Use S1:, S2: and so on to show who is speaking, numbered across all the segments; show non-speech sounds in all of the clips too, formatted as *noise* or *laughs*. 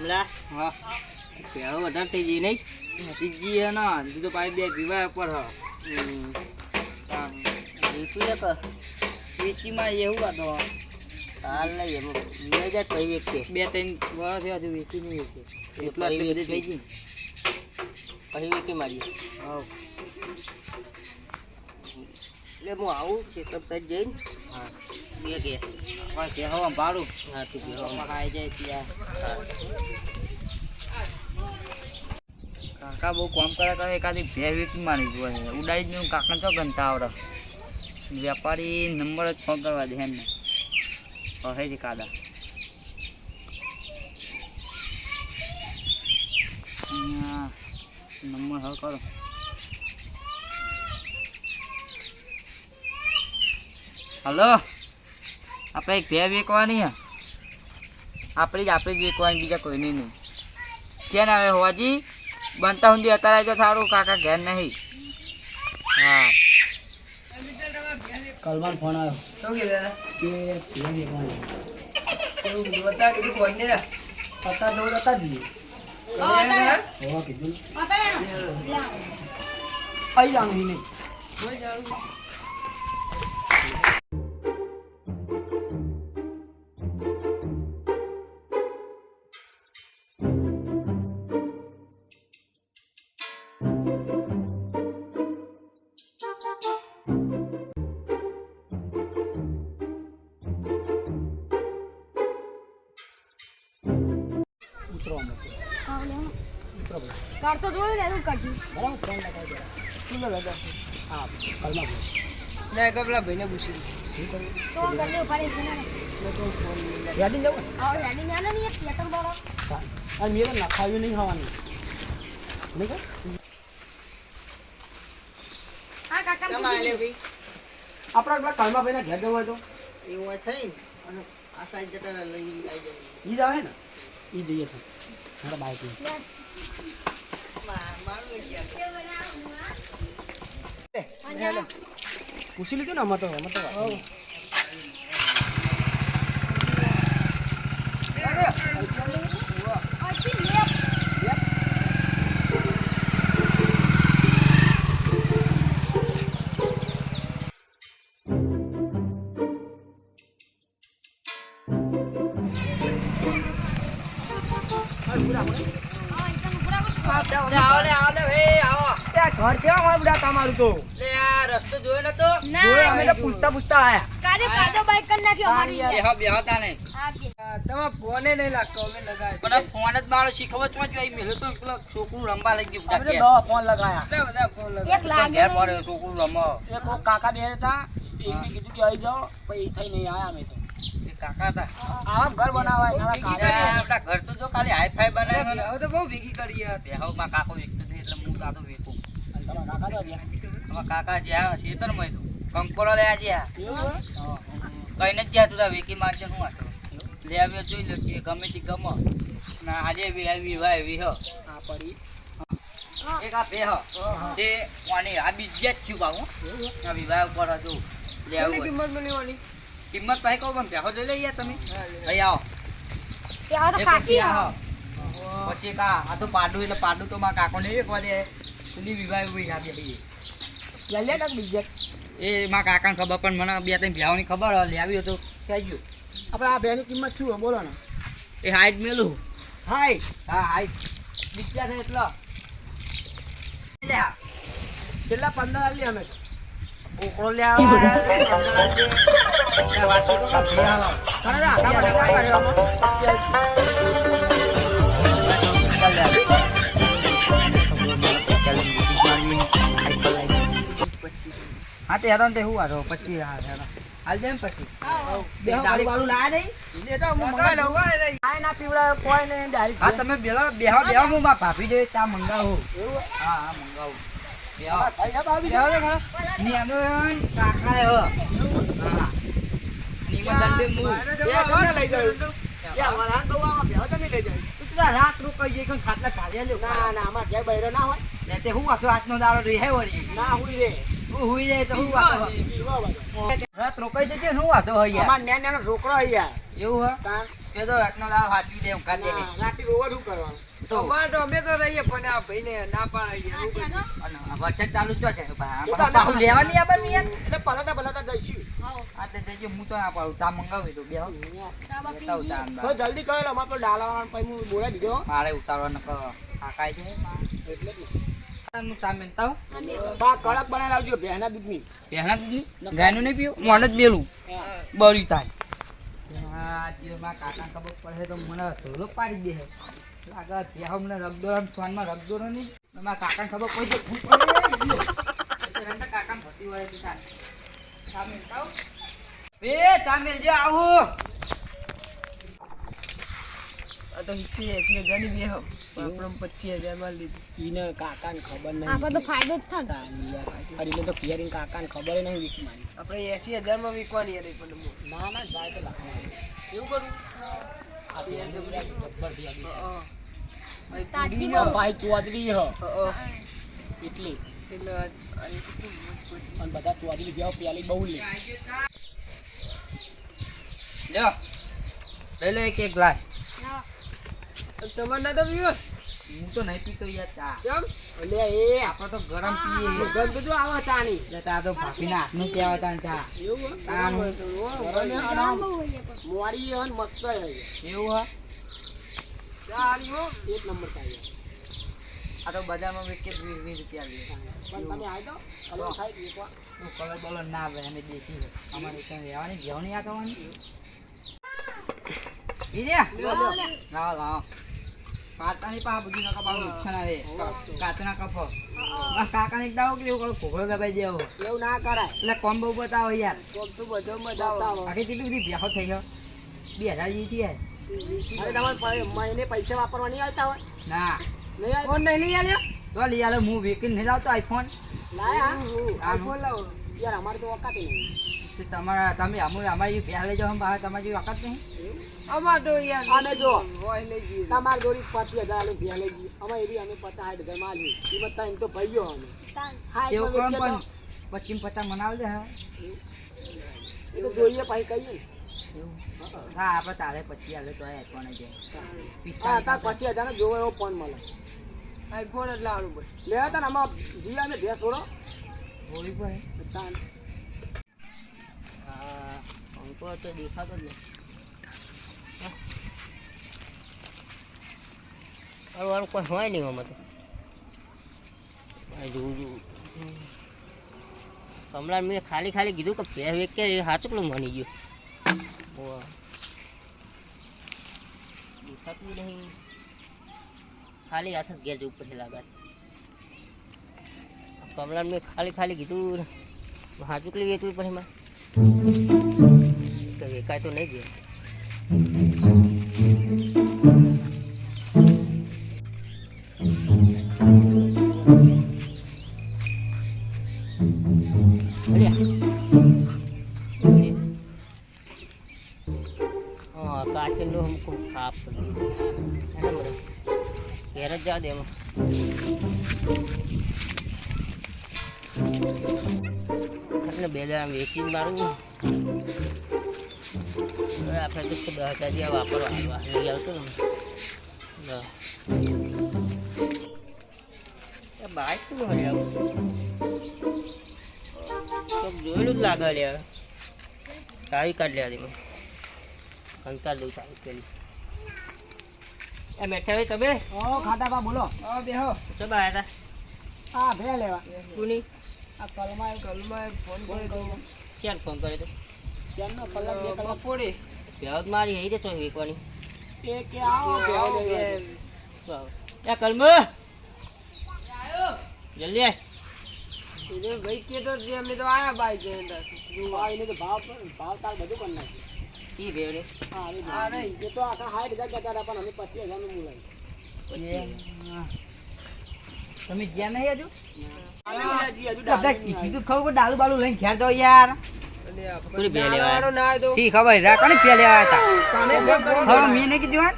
S1: કમલા
S2: હા
S1: પેલો વધારે થઈ ગઈ નહીં?
S2: ત્રીજી હે ના તું તો પાછી બે પીવા ઉપર હ.
S1: ને કર
S2: વેચીમાં એવું આ તો
S1: હાલ નહીં એમ લઈ જાય કઈ વ્યક્તિ
S2: બે ત્રણ વર્ષ હજુ વેચી નહીં વેચી એટલા થઈ
S1: વેચી.
S2: ગઈ
S1: કઈ વ્યક્તિ મારીએ.
S2: હા.
S1: એટલે હું આવું ચેકઅપ સાઈડ જઈને.
S2: હા.
S1: બે કે
S2: પણ કે હવા ભાડું?
S1: હા તું કે
S2: હવા ખાઈ જાય ત્યાં. કાકા બહુ કોમ કરે કરે એકાદી બે વીક મારી જોવા છે. ઉડાઈ જ નહીં કાકા ચો ગંતા આવડે? વેપારી નંબર જ ફોન કરવા દે એમને. કહે છે કાદા. નંબર હવે કરો. હલો. આપણે એક ભેર વેકવાની હા. આપણી જ આપણી જ વેકવાની બીજા કોઈની નહીં. છે ને હવે હોવાજી? બનતા સુધી અત્યારે આવી તો સારું કાકા ઘેર નહીં. હા.
S1: કલમાન ફોન આવ્યો.
S2: શું કીધું
S1: કે ભેર.
S2: એવું કીધું. કીધું
S1: આઈ જાણું નહીં. ઉતરો
S3: તો જોયું ને એવું કરશું
S1: બરાબર ફોન લગાવી તું લગાવ હા કલમાં ભાઈ
S2: ના કપલા ભાઈને પૂછી
S3: તો ગલ્લે ઉપાડી ફોન
S1: યાદી જવું
S3: આવ હેડી ના ને એક લેટર બોલો
S1: અને મેરે નખાવ્યું નહીં ખાવાનું. નહીં?
S3: હા કાકા
S1: આપણા પેલા કાલમાં ભાઈને ઘેર જવું હોય તો?
S4: એવું થઈ અને આ સાઈડ જતા લઈ આવી જાય
S1: ઈ જ આવે ને? ઈ જઈએ છે મારા બાઈક. પૂછી લીધું ને અમાર તો અમાર તો ઘર કેવા હોય બુડા તમારું તો?
S2: લે આ રસ્તો જોયો નતો?
S3: ના,
S1: અમે તો પૂછતા પૂછતા આયા.
S3: કાલે કાદો બાઈક કરી નાખ્યો અમારી
S2: બેહો બેહો તાને
S3: હા, બે.
S2: ફોને નહીં લાગતો અમે લગાય મને ફોન જ મારો શીખવો ચો જોઈ મેલો તો પેલો છોકરું રમવા લઈ ગયું
S1: અમે ફોન લગાયા.
S2: બધા ફોન
S3: એક લાગે
S2: ઘેર પડ્યો છોકરું રમો
S1: એક કોક કાકા બે હતા એમને કીધું કે આવી જાઓ પછી થઈ નહીં આયા અમે તો.
S2: કાકા હતા.
S1: આવા ઘર બનાવાય નાના
S2: અરે
S1: કાકા.
S2: આપણા ઘર તો જો ખાલી હાઈ ફાઈ હવે તો બહુ ભેગી કરી યાર. માં કાકો વેચતો હતો એટલે હું કાતો વેચું
S1: તમારા કાકા તો ગયા
S2: અમારા કાકા જ્યાં શેતરમાં હતું કંકોડો લે જ્યાં
S1: એવું હોય?
S2: જ્યાં તું વેકી મારજે શું વાંધો લે આવ્યો જોઈ લો જે ગમે તે ગમો. ના આજે આવી વાય એવી હો.
S1: આ પડી.
S2: એક આ તે બીજી જ છું બાબુ. આ વિવાહ ઉપર હતું લે આવું કિંમત કિંમત ભાઈ કહું પણ બેહો લઈ લઈએ તમે. ભાઈ આવો.
S3: તો પછી આવો.
S2: આવો. પછી કા આ તો પાડું એટલે પાડું તો મારા કાકો ને એક વારે સુધી વિવાહ ઊભી ના બેહી
S1: લે લે કાક બીજે.
S2: એ મારા કાકાને ખબર પણ મને બે ત્રણ ભ્યાવની ખબર લે આવ્યો તો થઈ ગયું
S1: આપણે આ બેની કિંમત શું હોય? બોલો ને.
S2: એ હાઈટ મેલું.
S1: હાઈ
S2: હા હાઈટ. બીજા છે એટલો.
S1: કેટલા? પંદર આલી અમે.
S2: ઓકળો લે આવે. હા તે હેરાન તે હું વાંધો પછી હા હેરાન હાલ જેમ પછી
S1: બે દારૂ વાળું લાયા નહીં? એ ના પીવડાવે, કોઈ નહીં, direct
S2: હા તમે બેલો હું ભાભી જોડે ચા મંગાવું હા હા મંગાવું કાકા હે હો. રાત રોકાઈ જઈ ખાટલા લ્યો
S1: ના, ના, અમાર ઘેર બૈરો ના હોય.
S2: ને તે હું વાતો આજનો દાડો રહે હે વળી
S1: ના હુઈ રે.
S2: હું હુઈ રે તો હું વાતો હોય? રાત રોકાઈ જજે હું વાતો હોય
S1: અમાર નેન છોકરો હે યાર
S2: એવું હે? તે તો એકનો દાળ હાચવી દે કાઢ દે
S1: રાતે રોવા શું કરવાનું?
S2: તો
S3: વાટો અમે
S2: તો રહીએ પણ આ વરસાદ ચાલુ જ છે પાછું લેવા નહીં આવવાનું યાર.
S1: એટલે પલાતા પલાતા જઈશું.
S3: હા
S2: આ તે જઈએ હું તો ના પાડું. ચા મંગાવી દઉં બે.
S1: તો જલ્દી કરો અમાર તો ડાલાવાળા પછી હું બોલાવી દીધો. હો.
S2: મારે ઉતારવા નકર કાકાય છે
S1: એટલે
S2: હું ચા મેલતા
S3: આ બે
S1: કડક બનાવી લાવજો ભેંના દૂધની.
S2: પહેલા દૂધની? ગાયનું નહીં પીવું? મને જ બેલું બળી થાય. આ દિવસમાં કાકા ખબર પડે તો મને ધોલો પાડી દે લાગે ત્યાં મને રગદોરણ ફોનમાં રગદોરણ નહીં. મારા કાકાને ખબર પડી જાય. બે
S1: કાકાને નહીં.
S3: આપણે તો ફાયદો જ થાય.
S1: તો કાકાને ખબર નહીં વીક મારી
S5: આપણે એસી હજારમાં વિકવાની પણ
S1: ના ના જાય તો લાખમાં.
S5: એવું કરું.
S1: ભાઈ ચૌધરી હ. એટલી. અને બધા ચૌધરી જેવા પેલી બહુ લે.
S2: લ્યો. લઈ લો એક એક ગ્લાસ.
S5: તમારે ના તો પીવો
S2: હું તો નહીં પીતો યાર ચા.
S5: ચમ?
S1: એટલે એ.
S2: આપણે તો ગરમ પીએ.
S1: સુગંધ તો જો આવે ચાની.
S2: એટલે તા તો ભાભીના હાથનું કહેવા તા ચા.
S1: એવું
S3: પણ.
S1: મોરી હન મસ્ત હે
S2: એવું હા
S5: ચા હારી હો.
S1: એક નંબર થાય
S2: આ તો બજારમાં વિકેટ વીસ વીસ રૂપિયા લે
S1: તો
S2: કલર બલર ના આવે અને દેખી અમારે ત્યાં રહેવાની ઘેવ નહીં આ થવાની?
S3: લાવો
S2: લાવો. લાવો પા બધી નકા નુકસાન આવે કાચના કફ. કાકાને એક દાવો કે કરો ઘોઘળો દબાઈ દેવો.
S1: એવું ના કરાય.
S2: એટલે કોમ બહુ બતાવો યાર.
S1: કોમ તો બધો બતાવો.
S2: આખી કેટલી બધી ભેહો થઈ ગયો બે હજાર થઈ
S1: અરે તમારે મહિને પૈસા વાપરવા નહીં આવતા હોય?
S2: ના.
S1: નહીં
S5: ફોન નહીં લઈ આલ્યો?
S2: તો લઈ આલે હું વેકીને નહીં લાવતો આઈફોન
S1: લાયા?
S5: આઈફોન લાવો.
S1: યાર અમારે તો વખત નહીં.
S2: તમારા તમે અમે અમારી પહેલા લઈ જાઓ તમારી વખત નહીં.
S5: અમાર તો યાર
S1: અને જો.
S5: હોય લઈ
S1: તમારી પચીસ હજાર આલુ ભેળ લઈ જઈએ અમે એવી અમે પચાસ સાઠ હજારમાં આલ્યું કિંમત થાય એમ તો ભાઈઓ અમે. હા
S2: એવું કોણ પણ? પચીસ પચાસ મનાવ દે હા.
S1: એ તો જોઈએ પછી કહીએ ને
S2: હા આપણે તારે પછી આલે તો આઈફોન જ
S1: હા તાર પચીસ હજાર નો જોવો એવો ફોન મળે.
S5: આઈફોન એટલે પડે
S1: લેવા તા ને આમાં જીયા ને ભેસ છોડો
S2: હોળી પર
S1: તાન.
S2: હા અંકો તો દેખાતો જ નહીં
S6: વાળું કોઈ હોય નહીં આમાં તો. જોવું જોવું. કમલા મેં ખાલી ખાલી કીધું કે ફેર વેક કે હાચકલું પેલું ગયું? દેખાતું નહીં? ખાલી હાથ ઘેર જવું પડે લાગત કમલા મેં ખાલી ખાલી કીધું પેલી વેચવું પડે એમાં? વેકાય તો નહીં ગયા. હા કાચીનો હમકો ખાપ ઘેર જ જવા દે એમાં એટલે બે દાડા વેચી મારું. આપણે તો દસ હજાર જેવા વાપરવા લઈ આવતો ને. બાઈક શું હર્યા જોયેલું જ લાગે લે. ચાવી કાઢ લે તમે કંટાળ દઉં ચાવી પેલી. એ મેઠા તમે?
S1: ઓ ખાટા બા બોલો.
S5: હા બેહો.
S6: ચો બા હતા
S1: હા ભે લેવા.
S6: કોની?
S1: આ કલમાં
S5: કલમાં ફોન કર્યો
S6: ક્યાં ફોન કર્યો તો?
S1: કલાક બે કલાક
S6: ભેવત મારી હઈ રે તો વેકવાની.
S1: એ કે આવો
S5: આવો. કે
S6: એ કલમ. જલ્દી આય.
S5: એને ભાઈ કેતો જે અમે તો આયા બાઈક લઈને
S1: જોવા એને તો ભાવ ભાવ તાર બધું કરી નાખ્યું
S6: ઈ ભેવ રે
S1: હા રે
S5: આ
S1: જાય. એ તો આખા હાઈટ કહેતા હતા પણ અમે પચીસ હજારનું મુલાય
S2: તમે ગયા નહીં હજુ?
S1: હજુ
S2: તો કે ડાલુ બાલુ લઈને ઘેર જાઓ યાર.
S6: બે લેવા
S5: તો.
S2: શી ખબર રા કોને પે લેવા હતા
S5: તને ફોન કરી
S2: હા મેં નહીં કીધું હા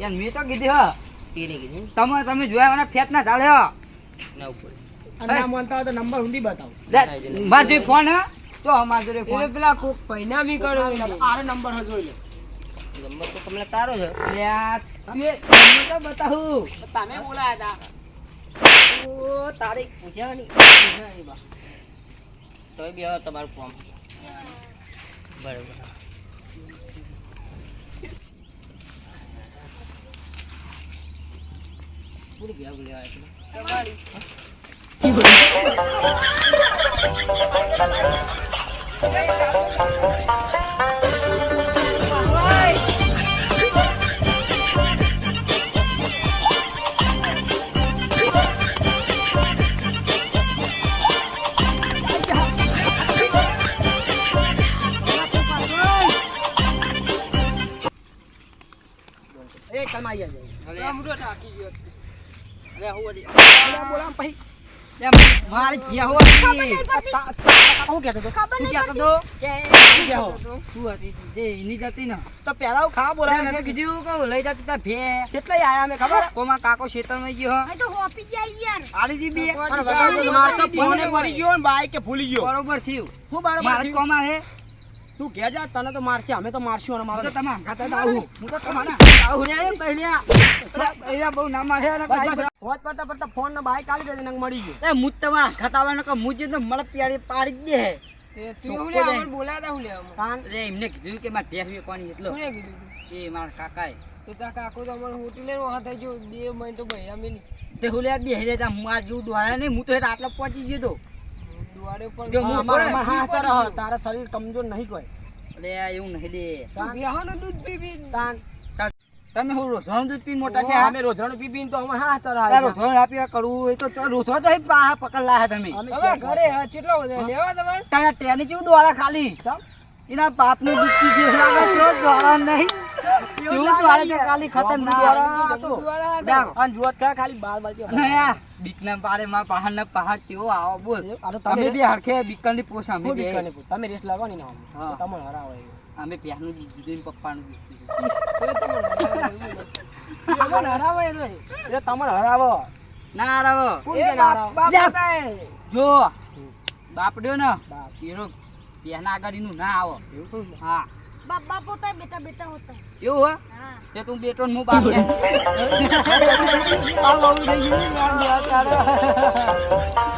S2: યાર મેં તો કીધું હા.
S6: તીને કીધું?
S2: તમે તમે જોયા મને ફેટ ના ચાલે હા.
S6: ના ઉપર.
S1: ના માનતા હોય તો નંબર ઊંધી બતાવો.
S2: માર જોડે ફોન હે. તો અમાર જોડે ફોન.
S5: પેલા કોક પૈના બી કરો એટલે.
S1: નંબર હે જોઈ લે.
S6: નંબર તો તમને તારો છે.
S2: તું તો બતાવું.
S1: તમે બોલાયા હતા
S6: ઓ તારીખ પૂછ્યા નહીં તોય બી તમારું ફોર્મ બરોબર. પૂરી ગયા લેવા એટલે
S5: તમારી.
S2: માર તો
S1: ફોને મરી ગયો ને બાઈકે ભૂલી ગયો.
S2: બરોબર થયું.
S1: હું બરાબર?
S2: કોમાં હે.
S1: તું કે જા તને તો મારશે અમે તો મારશું અને
S2: હું
S1: મારો
S2: તો તમે જ આવું. હું તો તમારા
S1: આવું રે એમ પહેલ્યા
S2: અહીંયા બહુ ના મારે કાંઈ
S1: પડતા પડતા ફોન ને બાઈક આલી દેજે નંગ મળી ગયો.
S2: એ મુજ તમારા હંગાત આવવાનો કે મુજ તો મળે પ્યારી પાડી જ દે. હે
S5: તે તું હું. લે અમને બોલાતા હું લે અમને
S2: રે એમને કીધું કે મારે ભેંસ વેચવાની એટલો.
S5: કોને કીધું
S2: એ માર કાકાએ.
S5: તો તા કાકો તો અમારે હોટી લઈને વહાં થઈ ગયો. બે મહિને તો બહેરા મેલી
S2: તે હું લે બે હેલે તા માર જીવ દોડ્યા નહીં. હું તો હેઠ પહોંચી ગયો તો. જો હું
S1: અમાર-
S2: પડે.
S1: તારા તારા શરીર કમજોર નહીં કોઈ
S2: એટલે એવું નહીં લે.
S5: તું દૂધ પી પી.
S1: તાન
S2: તમે હું દૂધ પીને મોટા છે
S1: અમે પી પીને તો અમે હા તારા
S2: તાર આપી કરવું એ તો રોસવા તો પાહા પકડ લાયા તમે.
S5: હવે ઘરે કેટલો બધો લેવા તમારે?
S2: તારા ટેની જેવું દ્વારા ખાલી? એના બાપનું દૂધ પી છે. લાગે તો દોડા નહીં. કેવું ખાલી
S1: તો. અને ખાલી બાર.
S2: બીકના માં પહાડ ના પહાડ ચેવો આવો બોલ.
S1: આ તો
S2: અમે
S1: તમે
S2: બે. હરખે બીકલની પોસ અમે
S1: હું
S2: બે.
S1: બીકાને. તમે રેસ ના. હરાવો.
S2: અમે પ્યાનું દૂધ ને પપ્પાનું દૂધ *laughs*
S5: હરાવે.
S1: એ તમને હરાવો
S2: ના
S1: હરાવો?
S2: જો બાપડ્યો ને
S1: આગળ
S2: એનો ના આવો. હા.
S3: बाप बाप होता है बेटा बेटा होता है
S2: એવું હે
S3: हाँ
S2: તે તું બેટો ને હું બાપ ને આ બહુ થઈ ગયું યાર, યાર, તારે.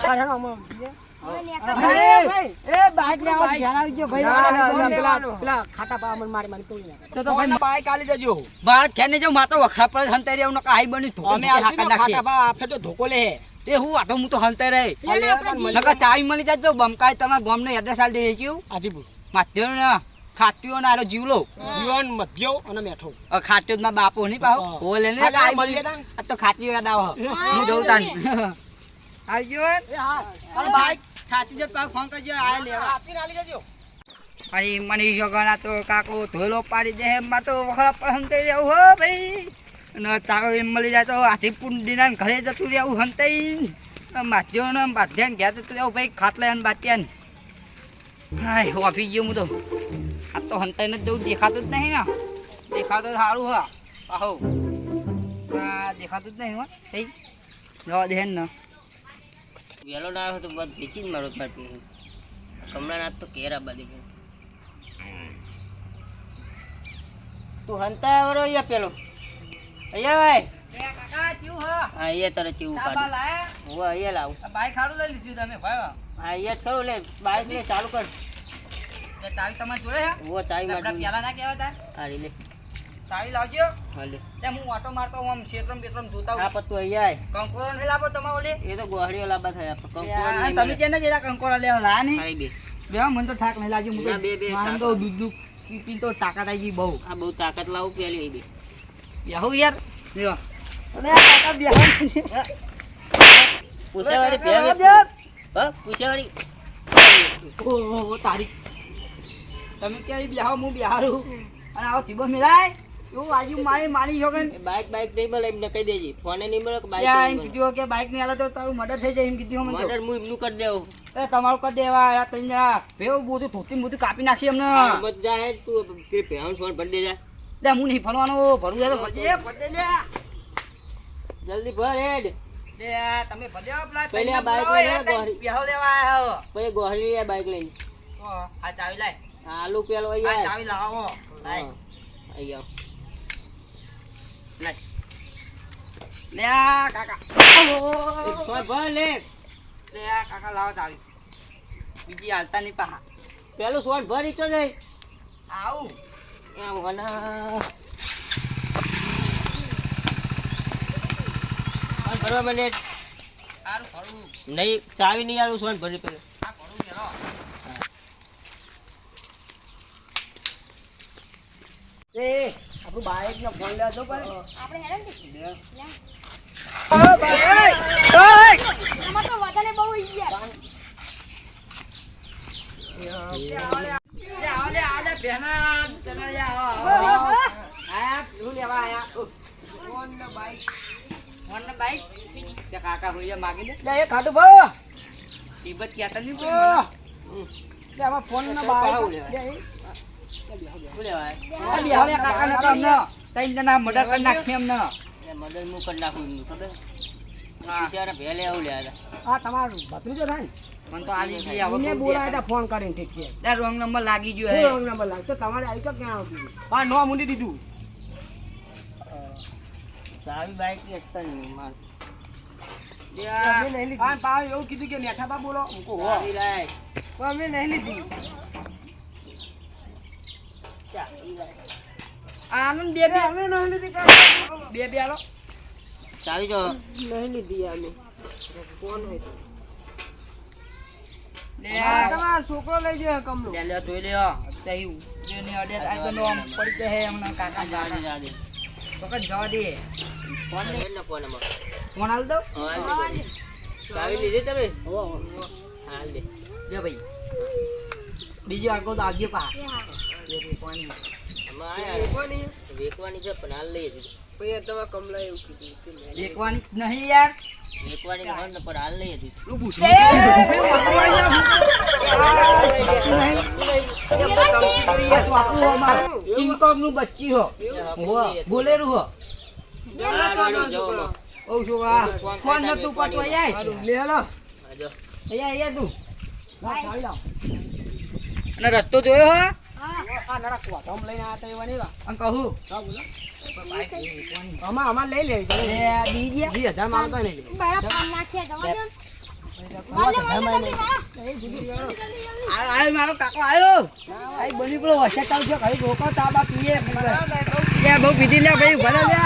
S1: આ હેડો અમે છીએ.
S3: हमें नहीं
S5: અરે
S3: आता
S5: ભાઈ,
S2: એ બાઈક લેવા ધ્યાન આવી ગયો ભાઈ
S1: ના, ના, ના,
S5: ફોન
S1: પેલા-
S5: લેવાનો.
S1: પેલા ખાટા પા અમને મારી મારી તોડી નાખે.
S2: તો તો ભાઈ
S1: બાઈક આલી દેજો.
S2: બાર ખેને જો માતો વખરા પર હંતાઈ રહ્યો નકા આઈ બની ધોકો
S1: અમે
S2: ધોકે
S1: આવશું
S2: હાકા
S1: ને
S2: નાખીએ.
S1: ખાટા પા આફે તો ધોકો લે હે.
S2: તે હું વાતો હું તો હંતાઈ રહી
S3: ले ले अपना जी
S2: નકા ચાવી મળી જાય તો બમકાય તમારા ગામનો એડ્રેસ આલ દે કેવું
S1: આજીપુર.
S2: માથ્યો ને ખાટ્યો ને આરો જીવલો.
S1: જીવન મધ્યો અને મેઠો
S2: અ ખાટ્યો ના બાપો ની પાહો. ઓ લે ને આ
S1: મળી. ગયા
S2: આ તો ખાટ્યો યાદ આવો. હું. જઉં તાન. આવજો
S1: એ હા.
S2: અરે ભાઈ. ખાટી જત પાછો ફોન કરજો આ લેવા.
S1: આપીને આલી જજો
S2: અરે મને જગણા તો કાકો ધોલો પાડી દે એમ તો વખરા પર થઈ જાવ હો ભાઈ. અને તારો એમ મળી જાય તો હાથી પુંડીના ને ઘરે જતું રહેવું હંતાઈ માધ્યો ને બાધ્યાન ઘેર જતું રહેવું ભાઈ ખાટલા અને બાટિયાન. હાય ઓફી ગયો હું તો. આ તો હંતાઈને નથી જવું. દેખાતું જ નહીં ને. દેખાતો સારું હા આહો. આ દેખાતું જ નહીં હો થઈ. જવા દે ને
S6: વેલો ના આવ્યો તો બસ વેચી જ મારો પાટી કમળાનાથ તો કેરા બાદી ગયો. તું હંતા આવરો અહીંયા પેલો. અહીંયા ભાઈ
S2: હા
S6: એ તારે ચેવું કાઢ હું અહીંયા લાવું.
S2: બાઈક સારું લઈ લીધું તમે ભાઈ.
S6: હા અહીંયા જ ખરું. લે બાઈક લે ચાલુ કર.
S2: તે ચાવી તમારે જોડે હે
S6: ઓ ચાવી
S2: આપડા
S6: આપણે
S2: પેલા ના કહેવા તા
S6: હારી લે
S2: ચાવી લાવજો.
S6: હાલે.
S2: તે હું ઓટો મારતો આમ ક્ષેત્રમ બેત્રમ જોતા
S6: આ પત્તો અહીંયા આય.
S2: કંકોરો ને લાવો તમારે ઓલે
S6: એ તો ગોહડીઓ લાબા થાય પણ કંકોરો
S2: તમે જેને જેલા કંકોરો લેવા લા ને
S6: હારી બે.
S2: બે મને તો થાક નહીં લાગ્યો. હું
S6: બે, બે,
S2: તો તો દૂધ દૂધ પી પી તો તાકાત આવી ગઈ બહુ.
S6: આ બહુ તાકાત લાવું પેલી આવી બે.
S2: યાહુ યાર. લેવા અરે કાકા બેહવા
S6: પૂછાવાળી પૂછાવાળી.
S2: તારી. તમે ક્યારે બેહો હું બિહારું. અને આવો થીબો મિલાય. એવું આજુ મારી મારી છો
S6: કે બાઈક બાઈક નહીં મળે એમને કહી દેજે. ફોને નહીં મળે બાઈક
S2: એમ કીધું કે બાઈક નહીં હાલે તો તારું મર્ડર થઈ જાય એમ કીધું મને.
S6: મર્ડર હું એમનું કરી દેવું
S2: એ તમારું કરી દેવા આ ત્રણ જણા. ભેવ બધું ધોતી બધું કાપી નાખી એમને.
S6: મત હે તું તે ભેણ સોન ભરી દેજા.
S2: લે હું નહીં ફરવાનો ભરું જાય તો ભરજે, ભરજે લે.
S6: જલ્દી ભર હેડ.
S2: લે તમે પેલા
S6: આ બાઈક
S2: લેવા
S6: પછી ગોહરી આ બાઈક લઈને.
S2: આ ચાવી લાય.
S6: આલુ પેલો અહીંયા
S2: ચાવી લાવો.
S6: અહીંયા
S2: લે આ કાકા.
S6: સો ભર લે.
S2: આ કાકા લાવો ચાવી. બીજી હાલતા નહીં પાહા.
S6: પેલું સોન ભરી ઈચો જઈ
S2: આવું.
S6: એમ વના. ભરવા મને
S2: સારું
S6: નહીં ચાવી નહીં આલું સોન ભરી પેલું
S2: આ ખરું મેલો
S1: એ આપણું બાઈક નો ફોન લેજો પણ
S3: આપણે હેરાન થઈ
S1: લે.
S3: આમાં તો વધારે બહુ યાર
S2: લે આવો લે આવો લે બેના ચલો લે આવો
S3: ઓહો,
S2: આવો
S3: ઓહો.
S2: આયા શું લેવા આયા ઉહ. ફોન ને બાઈક ફોન ને બાઈક! તે કાકા હોઈએ માગી દે
S1: લે એ ખાટું ભાઈ
S2: તિબત
S1: ક્યાં ફોન ના બાઈક
S2: રોંગ નંબર લાગી ગયો
S1: લાગે? તો તમારે નો મૂંડી દીધું
S6: બાઈક એકતા
S1: એવું કીધું કે બોલો અમે નહીં લીધી
S2: આનંદ બે બે.
S1: અમે નહીં લીધી
S2: બે બે આલો
S6: ચાલી જો.
S1: નહીં લીધી અમે. કોણ હોય
S2: લે
S1: આ.
S2: આ
S1: છોકરો લઈ ગયો કમલો
S2: લે લે જોઈ લ્યો તઈ જેને અડે આ તો નોમ પડી જશે હમણાં કાકા જાડી
S6: જાડે.
S2: કઈ જવા દે.
S6: ફોન લે ને ફોનમાં
S2: ફોન હાલ દો.
S6: ચાવી લીધી તમે? હાલ દે.
S2: જો ભાઈ. બીજો આગો તો આગળ પા
S3: હા.
S6: આમાં વેકવાની છે પણ હાલ લઈ
S5: કમલા એવું કીધું
S2: જ નહીં યાર
S6: વેકવાની હોય ને પણ
S2: બચ્ચી હો બોલેરું હો ઓ લે હેલો તું અને રસ્તો જોયો હા
S1: આ નરા કોથમ લઈને આયા તો એવા નહીં
S2: અને કહું
S1: હા? બોલો. આમાં આમાં લઈ લેવી.
S2: લે બીજી
S1: વીસ હજારમાં આવતા નહીં લેવી.
S3: પાન જવા દો.
S2: મારો કાકો આવ્યો. બની પેલો વરસાદ ચાલુ છે કઈ રોકો તાબા પીએ. બહુ પીધી લે ભાઈ ભલે લે